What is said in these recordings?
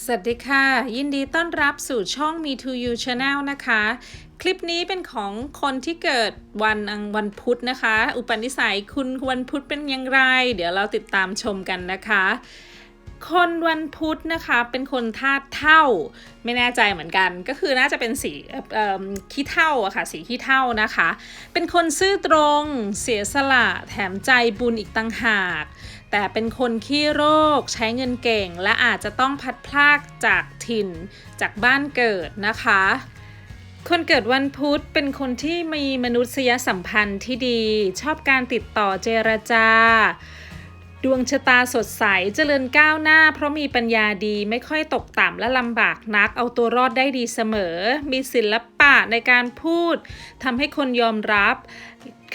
สวัสดีค่ะ ยินดีต้อนรับสู่ช่อง Me to You Channel นะคะ คลิปนี้เป็นของคนที่เกิดวันอังวันพุธนะคะ อุปนิสัยคุณวันพุธเป็นอย่างไร เดี๋ยวเราติดตามชมกันนะคะ คนวันพุธนะคะเป็นคนธาตุเท่า ไม่แน่ใจเหมือนกัน ก็คือน่าจะเป็นสีขี้เท่าอะค่ะสีขี้เท่านะคะ เป็นคนซื่อตรง เสียสละแถมใจบุญอีกต่างหาก แต่เป็นคนขี้โรคใช้เงินเก่ง และอาจจะต้องพัดพลากจากถิ่นจากบ้านเกิดนะคะ คนเกิดวันพุธเป็นคนที่มีมนุษยสัมพันธ์ที่ดี ชอบการติดต่อเจรจา ดวงชะตาสดใสเจริญก้าวหน้า เพราะมีปัญญาดีไม่ค่อยตกต่ำและลำบากนัก เอาตัวรอดได้ดีเสมอ มีศิลปะในการพูดทำให้คนยอมรับ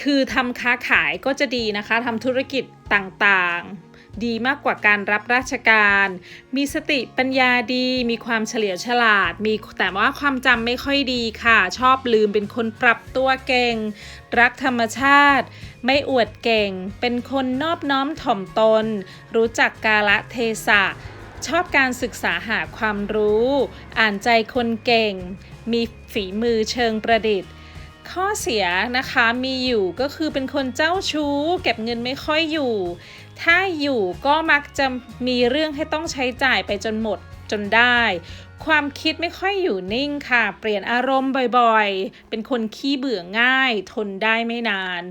คือทำค้าขายก็จะดีนะคะทำธุรกิจต่างๆ ดีมากกว่าการรับราชการ มีสติปัญญาดี มีความเฉลียวฉลาด มีแต่ว่าความจำไม่ค่อยดีค่ะ ชอบลืมเป็นคนปรับตัวเก่ง รักธรรมชาติ ไม่อวดเก่ง เป็นคนนอบน้อมถ่อมตน รู้จักกาละเทศะชอบการศึกษาหาความรู้ อ่านใจคนเก่ง มีฝีมือเชิงประดิษฐ์ ข้อเสียนะคะมีอยู่ก็คือเป็นคนเจ้าชู้ เก็บเงินไม่ค่อยอยู่ ถ้าอยู่ก็มักจะมีเรื่องให้ต้องใช้จ่ายไปจนหมดจนได้ ความคิดไม่ค่อยอยู่นิ่งค่ะ เปลี่ยนอารมณ์บ่อยๆ เป็นคนขี้เบื่อง่าย ทนได้ไม่นาน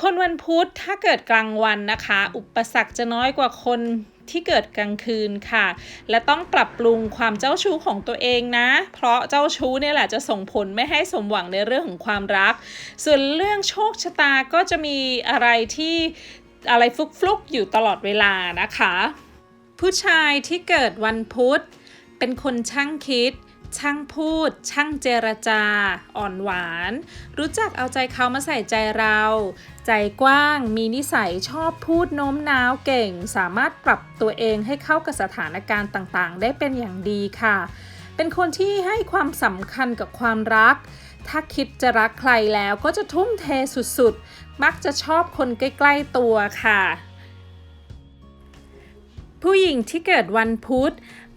คนวันพุธถ้าเกิดกลางวันนะคะ อุปสรรคจะน้อยกว่าคน ที่เกิดกลางคืนค่ะ และต้องปรับปรุงความเจ้าชู้ของตัวเองนะ เพราะเจ้าชู้เนี่ยแหละจะส่งผลไม่ให้สมหวังในเรื่องของความรัก ส่วนเรื่องโชคชะตาก็จะมีอะไรที่อะไรฟลุกๆอยู่ตลอดเวลานะคะ ผู้ชายที่เกิดวันพุธเป็นคนช่างคิด ช่างพูด ช่างเจรจา อ่อนหวาน รู้จักเอาใจเขามาใส่ใจเรา ใจกว้าง มีนิสัยชอบพูดโน้มน้าวเก่ง สามารถปรับตัวเองให้เข้ากับสถานการณ์ต่างๆ ได้เป็นอย่างดีค่ะ เป็นคนที่ให้ความสำคัญกับความรัก ถ้าคิดจะรักใครแล้วก็จะทุ่มเทสุดๆ มักจะชอบคนใกล้ ๆ ตัวค่ะ ผู้หญิงที่เกิดวันพุธ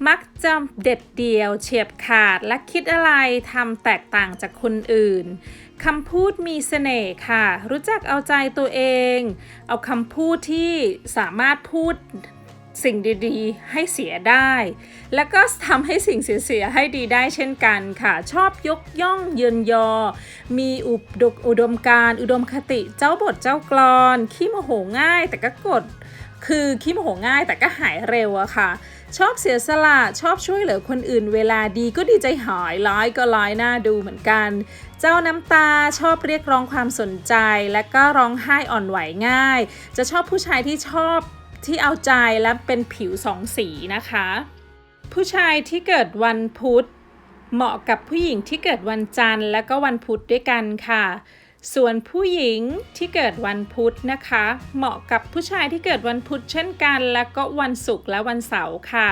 มักจะเด็ดเดี่ยวเฉียบขาดและคิดอะไรทำแตกต่างจากคนอื่นคำพูดมีเสน่ห์ค่ะ รู้จักเอาใจตัวเอง เอาคำพูดที่สามารถพูด สิ่งดีๆ ให้เสียได้ แล้วก็ทำให้สิ่งเสียๆให้ดีได้เช่นกันค่ะ ชอบยกย่องเยินยอ มีอุดมอุดมการอุดมคติเจ้าบทเจ้ากลอนขี้โมโหง่าย แต่ก็กดคือขี้โมโหง่ายแต่ก็หายเร็วอะค่ะ ชอบเสียสละชอบช่วยเหลือคนอื่น เวลาดีก็ดีใจหายร้ายก็ร้ายหน้าดูเหมือนกัน เจ้าน้ำตาชอบเรียกร้องความสนใจ และก็ร้องไห้อ่อนไหวง่าย จะชอบผู้ชายที่ชอบ ที่เอาใจและเป็นผิวสองสีนะคะ ผู้ชายที่เกิดวันพุธ เหมาะกับผู้หญิงที่เกิดวันจันทร์ และก็วันพุธด้วยกันค่ะ ส่วนผู้หญิงที่เกิดวันพุธนะคะ เหมาะกับผู้ชายที่เกิดวันพุธเช่นกัน และก็วันศุกร์และวันเสาร์ค่ะ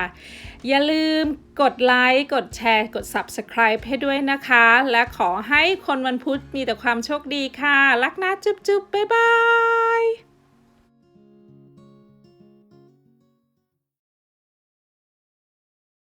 อย่าลืมกดไลค์กดแชร์ กด Subscribe ให้ด้วยนะคะ และขอให้คนวันพุธมีแต่ความโชคดีค่ะ รักนะจุ๊บๆบ๊ายบาย